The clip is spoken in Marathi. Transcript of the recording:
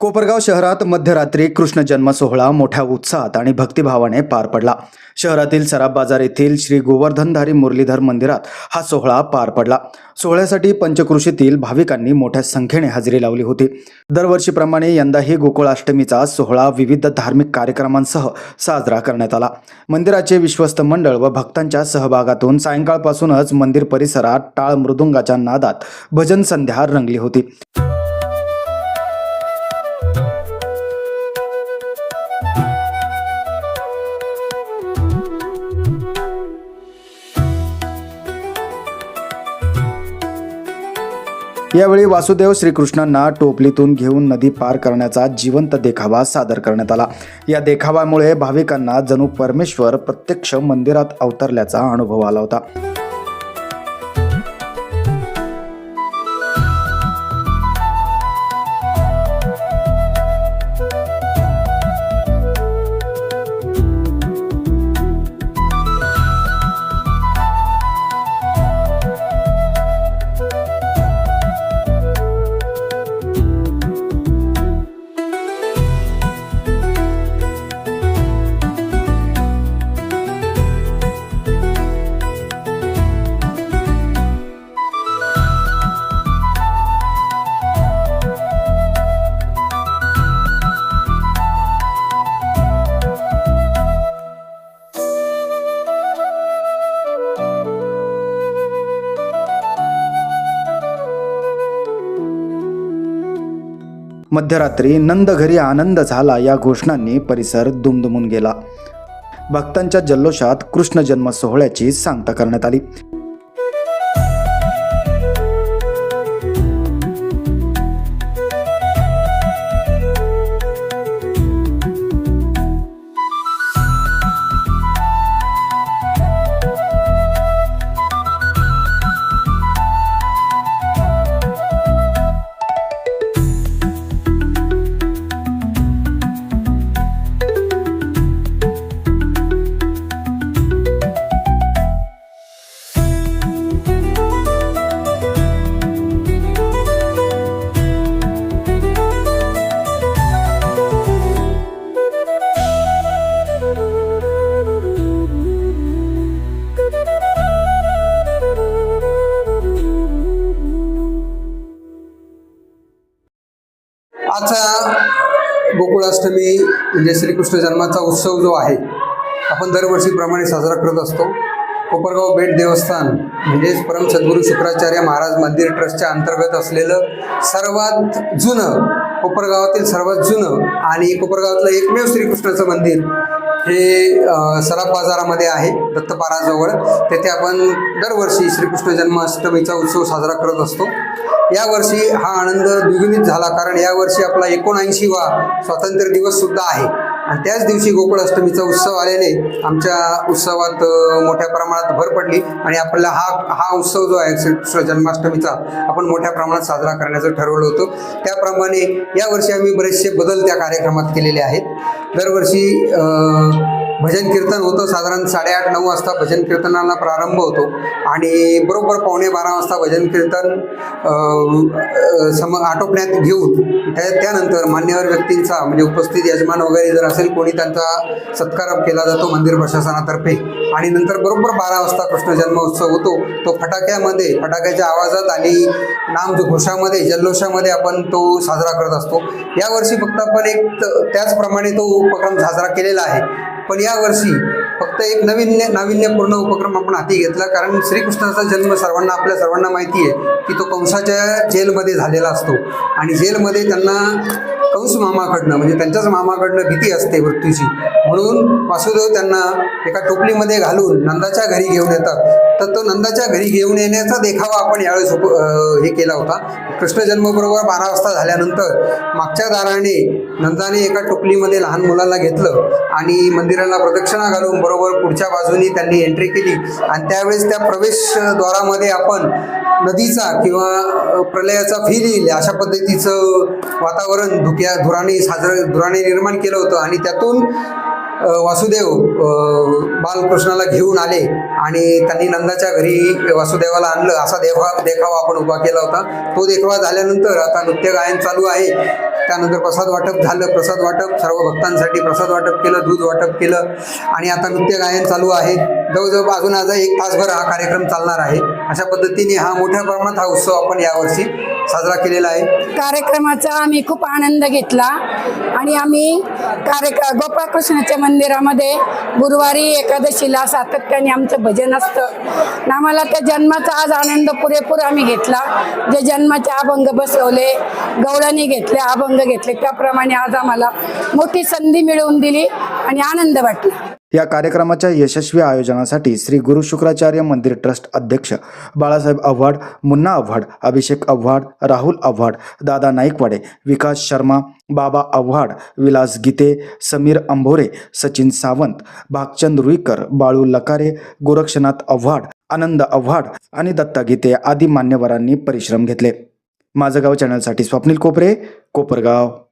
कोपरगाव शहरात मध्यरात्री कृष्ण जन्म सोहळा मोठ्या उत्साहात आणि भक्तिभावाने पार पडला. शहरातील सराफ बाजार येथील श्री गोवर्धनधारी मुरलीधर मंदिरात हा सोहळा पार पडला. सोहळ्यासाठी पंचकृषीतील भाविकांनी मोठ्या संख्येने हजेरी लावली होती. दरवर्षीप्रमाणे यंदाही गोकुळाष्टमीचा सोहळा विविध धार्मिक कार्यक्रमांसह साजरा करण्यात आला. मंदिराचे विश्वस्त मंडळ व भक्तांच्या सहभागातून सायंकाळपासूनच मंदिर परिसरात टाळ मृदुंगाच्या नादात भजन संध्या रंगली होती. यावेळी वासुदेव श्रीकृष्णांना टोपलीतून घेऊन नदी पार करण्याचा जिवंत देखावा सादर करण्यात आला. या देखाव्यामुळे भाविकांना जणू परमेश्वर प्रत्यक्ष मंदिरात अवतरल्याचा अनुभव आला होता. मध्यरात्री नंद घरी आनंद झाला या घोषणांनी परिसर दुमदुमून गेला. भक्तांच्या जल्लोषात कृष्ण जन्म सोहळ्याची सांगता करण्यात आली. आजचा गोकुळाष्टमी म्हणजे श्रीकृष्ण जन्माचा उत्सव जो आहे आपण दरवर्षीप्रमाणे साजरा करत असतो. कोपरगाव बेट देवस्थान म्हणजेच परम सद्गुरू शुक्राचार्य महाराज मंदिर ट्रस्टच्या अंतर्गत असलेलं सर्वात जुनं कोपरगावातील सर्वात जुनं आणि कोपरगावातलं एकमेव श्रीकृष्णाचं मंदिर हे सराफ बाजारामध्ये आहे दत्तपाराजवळ. तेथे आपण दरवर्षी श्रीकृष्ण जन्माष्टमीचा उत्सव साजरा करत असतो. यावर्षी हा आनंद द्विगुणित झाला कारण यावर्षी आपला एकोणऐंशीवा स्वातंत्र्य दिवससुद्धा आहे. आणि त्याच दिवशी गोकुळाष्टमीचा उत्सव आल्याने आमच्या उत्सवात मोठ्या प्रमाणात भर पडली आणि आपल्याला हा हा उत्सव जो आहे श्रीकृष्ण जन्माष्टमीचा आपण मोठ्या प्रमाणात साजरा करण्याचं ठरवलं होतं. त्याप्रमाणे यावर्षी आम्ही बरेचसे बदल त्या कार्यक्रमात केलेले आहेत. दरवर्षी भजन कीर्तन होतं. साधारण साडेआठ नऊ वाजता भजन कीर्तनाला प्रारंभ होतो. आणि बरोबर पावणे बारा वाजता भजन कीर्तन सम आटोपण्यात घेऊन त्या त्यानंतर मान्यवर व्यक्तींचा म्हणजे उपस्थित यजमान वगैरे जर असेल कोणी त्यांचा सत्कार केला जातो मंदिर प्रशासनातर्फे. आणि नंतर बरोबर बारा वाजता कृष्ण जन्मोत्सव होतो. तो फटाक्यामध्ये फटाक्याच्या आवाजात आणि नाम घोषामध्ये जल्लोषामध्ये आपण तो साजरा करत असतो. यावर्षी फक्त आपण एक त्याचप्रमाणे तो उपक्रम साजरा केलेला आहे. पण यावर्षी फक्त एक नवीन नाविन्यपूर्ण उपक्रम आपण हाती घेतला. कारण श्रीकृष्णाचा जन्म सर्वांना आपल्या सर्वांना माहिती आहे की तो कंसाच्या जेलमध्ये झालेला असतो. आणि जेलमध्ये त्यांना कंस मामाकडनं म्हणजे त्यांच्याच मामाकडनं भीती असते मृत्यूची. म्हणून वासुदेव त्यांना एका टोपलीमध्ये घालून नंदाच्या घरी घेऊन येतात. तर तो नंदाच्या घरी घेऊन येण्याचा देखावा आपण यावेळेस उप हे केला होता. कृष्ण जन्मबरोबर बारा वाजता झाल्यानंतर मागच्या दाराने नंदाने एका टोपलीमध्ये लहान मुलाला घेतलं आणि मंदिराला प्रदक्षिणा घालून बरोबर पुढच्या बाजूनी त्यांनी एंट्री केली. आणि त्यावेळेस त्या प्रवेशद्वारामध्ये आपण नदीचा किंवा प्रलयाचा फील येईल. अशा पद्धतीचं वातावरण धुक्या धुराने साजरं धुराने निर्माण केलं होतं आणि त्यातून वासुदेव बालकृष्णाला घेऊन आले आणि त्यांनी नंदाच्या घरी वासुदेवाला आणलं. असा देखावा देखावा आपण उभा केला होता. तो देखावा झाल्यानंतर आता नृत्य गायन चालू आहे. त्यानंतर प्रसाद वाटप झालं. प्रसाद वाटप सर्व भक्तांसाठी प्रसाद वाटप केलं दूध वाटप केलं. आणि आता नृत्य गायन चालू आहे. जवळजवळ अजून आज एक तासभर हा कार्यक्रम चालणार आहे. अशा पद्धतीने हा मोठ्या प्रमाणात हा उत्सव आपण यावर्षी साजरा केलेला आहे. कार्यक्रमाचा आम्ही खूप आनंद घेतला. आणि आम्ही कार्यक्रम गोपाळकृष्णाच्या मंदिरामध्ये गुरुवारी एकादशीला सातत्याने आमचं भजन असतं. आम्हाला त्या जन्माचा आज आनंद पुरेपूर आम्ही घेतला. जे जन्माचे अभंग बसवले गवळणी घेतले अभंग घेतले त्याप्रमाणे आज आम्हाला मोठी संधी मिळवून दिली आणि आनंद वाटला. या कार्यक्रमाच्या यशस्वी आयोजनासाठी श्री गुरु शुक्राचार्य मंदिर ट्रस्ट अध्यक्ष बाळासाहेब आव्हाड मुन्ना आव्हाड अभिषेक आव्हाड राहुल आव्हाड दादा नाईकवाडे विकास शर्मा बाबा आव्हाड विलास गीते समीर अंभोरे सचिन सावंत भागचंद रुईकर बाळू लकारे गोरक्षनाथ आव्हाड आनंद आव्हाड आणि दत्ता गीते आदी मान्यवरांनी परिश्रम घेतले. माझं गाव चॅनलसाठी स्वप्नील कोपरे कोपरगाव.